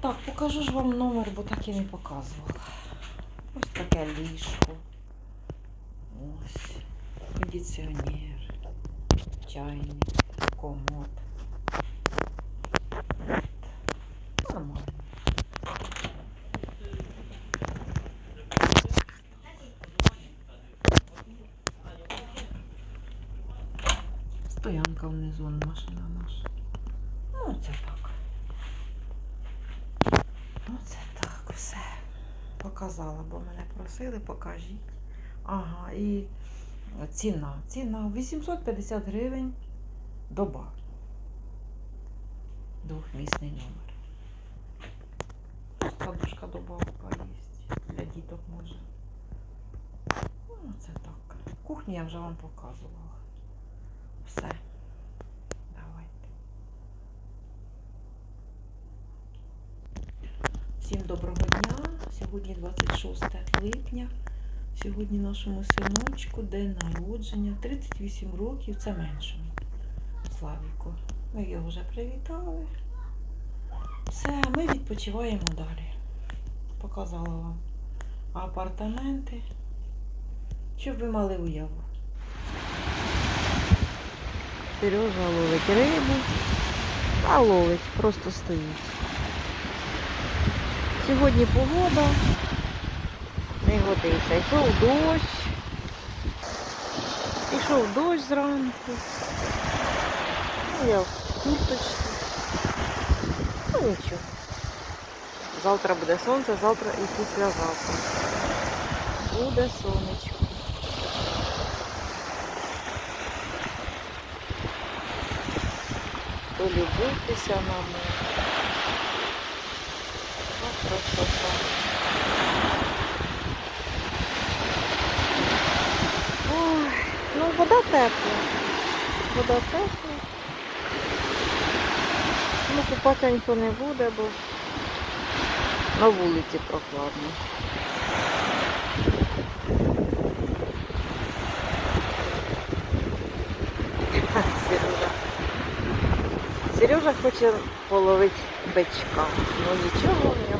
Так, покажу ж вам номер, бо так і не показувала. Ось таке ліжко. Ось. Кондиціонер. Чайник, комод. Нормально. Стоянка внизу, машина наша. Ну, це так. Оце так, все. Показала, бо мене просили, покажіть. Ага, і ціна. Ціна 850 гривень доба. Двохмісний номер. Подушка добавка є. Для діток може. Ну, це так. Кухню я вже вам показувала. Все. Давайте. Всім доброго дня. Сьогодні 26 липня. Сьогодні нашому синочку день народження. 38 років, це меншому. Славіку. Ми його вже привітали. Все, ми відпочиваємо далі. Показала вам апартаменти. Щоб ви мали уяву. Сережа ловить рибу, а ловить, просто стоїть. Сьогодні погода не годиться. Йшов дощ. Пішов дощ зранку. Ну, я в курточці. Ну нічого. Завтра буде сонце, завтра і післязавтра. Буде сонечко. Полюбуйтеся на море. Ой, ну вода тепла. Вода тепла. Ну, купатися ніхто не буде, бо на вулиці прохладно. Сережа. Сережа хоче половити бичка. Ну нічого в нього